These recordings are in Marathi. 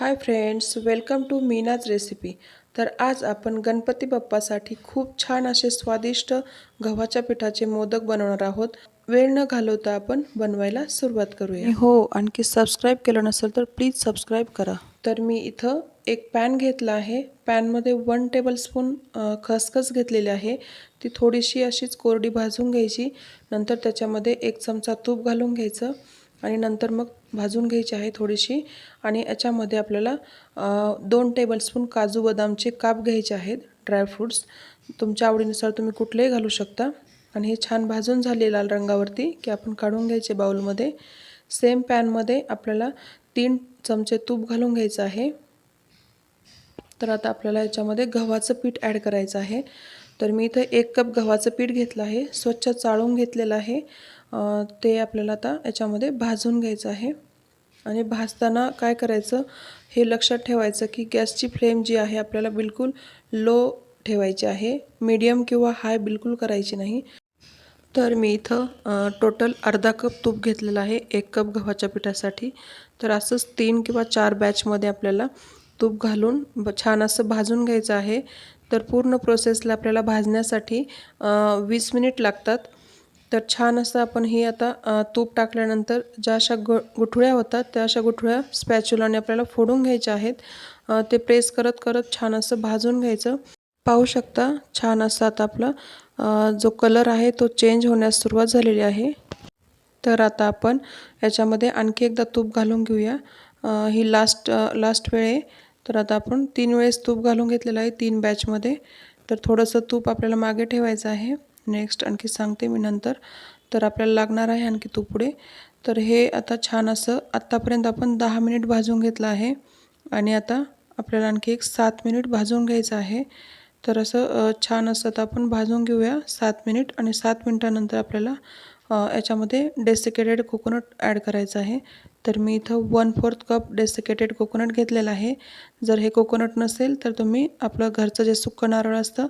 Hi friends welcome to Meenaz recipe. तर आज आपण गणपती बाप्पासाठी खूप छान असे स्वादिष्ट गव्हाच्या पिठाचे मोदक बनवणार आहोत. वेळ न घालवता आपण बनवायला सुरुवात करूया. हो आणखी सबस्क्राईब केलं नसेल तर प्लीज सबस्क्राईब करा. तर मी इथं एक पॅन घेतला आहे. पॅनमध्ये वन टेबलस्पून खसखस घेतलेली आहे. ती थोडीशी अशीच कोरडी भाजून घ्यायची. नंतर त्याच्यामध्ये एक चमचा तूप घालून घ्यायचं. आणि नंतर मग भाजून घ्यायची आहे थोडीशी. आणि याच्यामध्ये आपल्याला दोन टेबलस्पून काजू बदामचे काप घ्यायचे आहेत ड्रायफ्रूट्स तुमच्या आवडीनुसार तुम्ही कुठलेही घालू शकता. आणि हे छान भाजून झाले लाल रंगावरती की आपण काढून घ्यायचे बाऊलमध्ये सेम पॅनमध्ये आपल्याला तीन चमचे तूप घालून घ्यायचं आहे. तर आता आपल्याला याच्यामध्ये गव्हाचं पीठ ॲड करायचं आहे. तर मी इथं एक कप गव्हाचं पीठ घेतलं आहे स्वच्छ चाळून घेतलेलं आहे. ते आपल्याला आता याच्यामध्ये भाजून घ्यायचं आहे. आणि भाजताना काय करायचं हे लक्षात ठेवायचं की गॅसची फ्लेम जी आहे आपल्याला बिलकुल लो ठेवायची आहे. मीडियम किंवा हाय बिलकुल करायची नाही. तर मी इथं टोटल अर्धा कप तूप घेतलेलं आहे एक कप गव्हाच्या पिठासाठी. तर असंच तीन किंवा चार बॅचमध्ये आपल्याला तूप घालून ब छान असं भाजून घ्यायचं आहे. तर पूर्ण प्रोसेसला आपल्याला भाजण्यासाठी वीस मिनिट लागतात. तर छान असं आपण हे आता तूप टाकल्यानंतर ज्या अशा ग गुठळ्या होतात त्या अशा गुठळ्या स्पॅच्युलाने आपल्याला फोडून घ्यायच्या आहेत. ते प्रेस करत करत छान असं भाजून घ्यायचं. पाहू शकता छान असं आता आपला जो कलर आहे तो चेंज होण्यास सुरुवात झालेली आहे. तर आता आपण याच्यामध्ये आणखी एकदा तूप घालून घेऊया. ही लास्ट लास्ट वेळे तर आता आपण तीन वेळेस तूप घालून घेतलेलं आहे तीन बॅचमध्ये तर थोडंसं तूप आपल्याला मागे ठेवायचं आहे. नेक्स्ट आणखी सांगते मी नंतर. तर आपल्याला लागणार आहे आणखी तूप पुढे. तर हे आता छान असं आत्तापर्यंत आपण दहा मिनिट भाजून घेतलं आहे. आणि आता आपल्याला आणखी एक सात मिनिट भाजून घ्यायचं आहे. तर असं छान असं आता आपण भाजून घेऊया सात मिनिट. आणि सात मिनिटानंतर आपल्याला याच्यामध्ये डेसिकेटेड कोकोनट ॲड करायचं आहे. तर मी इथं one fourth cup desiccated coconut घेतलेलं आहे. जर हे कोकोनट नसेल तर तुम्ही आपलं घरचं जे सुक्कं नारळ असतं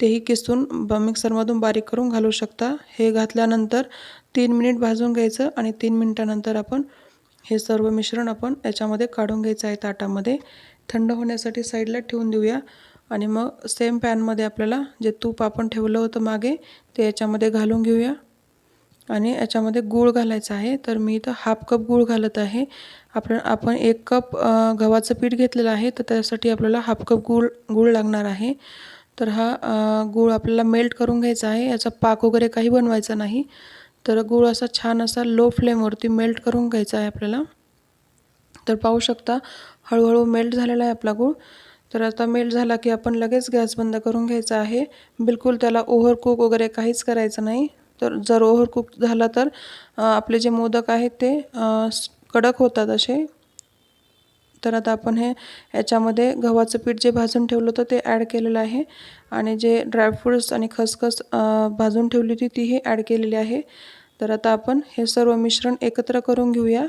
तेही किसून ब मिक्सरमधून बारीक करून घालू शकता. हे घातल्यानंतर तीन मिनिट भाजून घ्यायचं आणि तीन मिनिटानंतर आपण हे सर्व मिश्रण आपण याच्यामध्ये काढून घ्यायचं आहे ताटामध्ये. थंड होण्यासाठी साईडला ठेवून देऊया. आणि मग सेम पॅनमध्ये आपल्याला जे तूप आपण ठेवलं होतं मागे ते याच्यामध्ये घालून घेऊया. आणि याच्यामध्ये गूळ घालायचा आहे. तर मी इथं हाफ कप गूळ घालत आहे. आपण आपण एक कप गव्हाचं पीठ घेतलेलं आहे. तर त्यासाठी आपल्याला हाफ कप गूळ गूळ लागणार आहे. तर हा गूळ आपल्याला मेल्ट करून घ्यायचा आहे. याचा पाक वगैरे काही बनवायचा नाही. तर गूळ असा छान असा लो फ्लेमवरती मेल्ट करून घ्यायचा आहे आपल्याला. तर पाहू शकता हळूहळू मेल्ट झालेला आहे आपला गूळ. तर आता मेल्ट झाला की आपण लगेच गॅस बंद करून घ्यायचा आहे. बिलकुल त्याला ओव्हर कुक वगैरे काहीच करायचं नाही. तर जर ओव्हर कुक झाला तर आपले जे मोदक आहेत ते कडक होतात असे. तर आता आपण हे याच्यामध्ये गव्हाचं पीठ जे भाजून ठेवलं होतं ते ॲड केलेलं आहे. आणि जे ड्रायफ्रूट्स आणि खसखस भाजून ठेवली होती तीही ॲड केलेली आहे. तर आता आपण हे सर्व मिश्रण एकत्र करून घेऊया.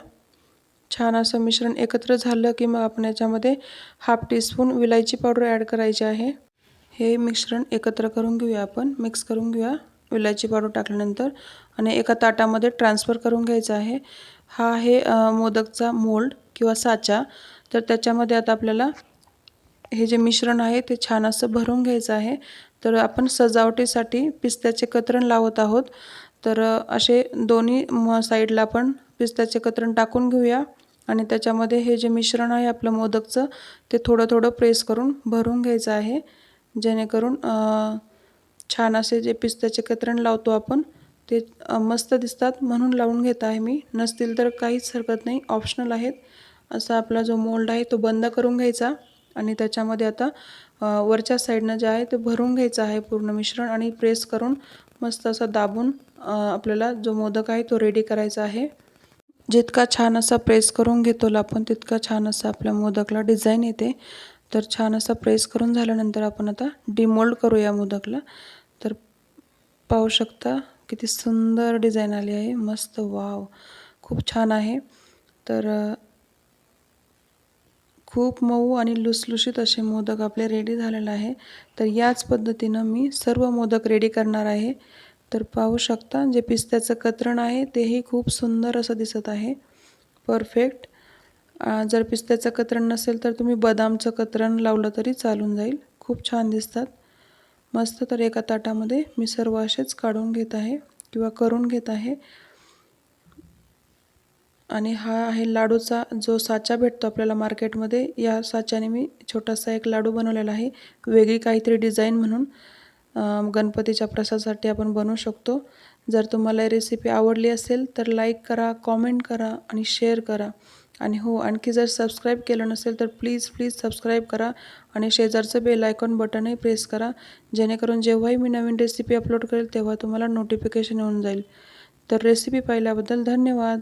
छान असं मिश्रण एकत्र झालं की मग आपण याच्यामध्ये हाफ टीस्पून विलायची पावडर ॲड करायची आहे. हे मिश्रण एकत्र करून घेऊया आपण. मिक्स करून घेऊया. विलायची पावडर टाकल्यानंतर आणि एका ताटामध्ये ट्रान्सफर करून घ्यायचा आहे. हा आहे मोदकचा मोल्ड किंवा साचा. तर त्याच्यामध्ये आता आपल्याला हे जे मिश्रण आहे ते छान असं भरून घ्यायचं आहे. तर आपण सजावटीसाठी पिस्त्याचे कतरण लावत आहोत. तर असे दोन्ही म साईडला आपण पिस्त्याचे कतरण टाकून घेऊया. आणि त्याच्यामध्ये हे जे मिश्रण आहे आपलं मोदकचं ते थोडं थोडं प्रेस करून भरून घ्यायचं आहे. जेणेकरून छान असे जे पिस्त्याचे कतरण लावतो आपण ते मस्त दिसतात. म्हणून लावून घेत आहे मी. नसतील तर काहीच हरकत नाही. ऑप्शनल आहेत. असा आपला जो मोल्ड आहे तो बंद करून घ्यायचा. आणि त्याच्यामध्ये आता वरच्या साईडनं जे आहे ते भरून घ्यायचं आहे पूर्ण मिश्रण आणि प्रेस करून मस्त असा दाबून आपल्याला जो मोदक आहे तो रेडी करायचा आहे. जितका छान असा प्रेस करून घेतो आपण तितका छान असा आपल्या मोदकला डिझाईन येते. तर छान असा प्रेस करून झाल्यानंतर आपण आता डिमोल्ड करूया मोदकला. तर पाहू शकता किती सुंदर डिझाईन आली आहे. मस्त वाव. खूप छान आहे. तर खूप मऊ आणि लुसलुशीत असे मोदक आपले रेडी झालेले आहे. तर याच पद्धतीनं मी सर्व मोदक रेडी करणार आहे. तर पाहू शकता जे पिस्त्याचं कतरण आहे तेही खूप सुंदर असं दिसत आहे. परफेक्ट जर पिस्त्याचं कतरण नसेल तर तुम्ही बदामचं कतरण लावलं तरी चालून जाईल. खूप छान दिसतात. मस्त तर एका ताटामध्ये मी सर्व असेच काढून घेत आहे किंवा करून घेत आहे. आणि हा आहे लाडूचा जो साचा भेटतो आपल्याला मार्केटमध्ये या साच्याने मी छोटासा एक लाडू बनवलेला आहे. वेगळी काहीतरी डिझाईन म्हणून गणपतीच्या प्रसादासाठी आपण बनवू शकतो. जर तुम्हाला रेसिपी आवडली असेल तर लाईक करा कॉमेंट करा आणि शेअर करा. आणि हो आणखी जर सबस्क्राईब केलं नसेल तर प्लीज प्लीज सबस्क्राईब करा आणि शेजारचं बेल आयकॉन बटनही प्रेस करा जेणेकरून जेव्हाही मी नवीन रेसिपी अपलोड करेल तेव्हा तुम्हाला नोटिफिकेशन येऊन जाईल. तर रेसिपी पाहिल्याबद्दल धन्यवाद.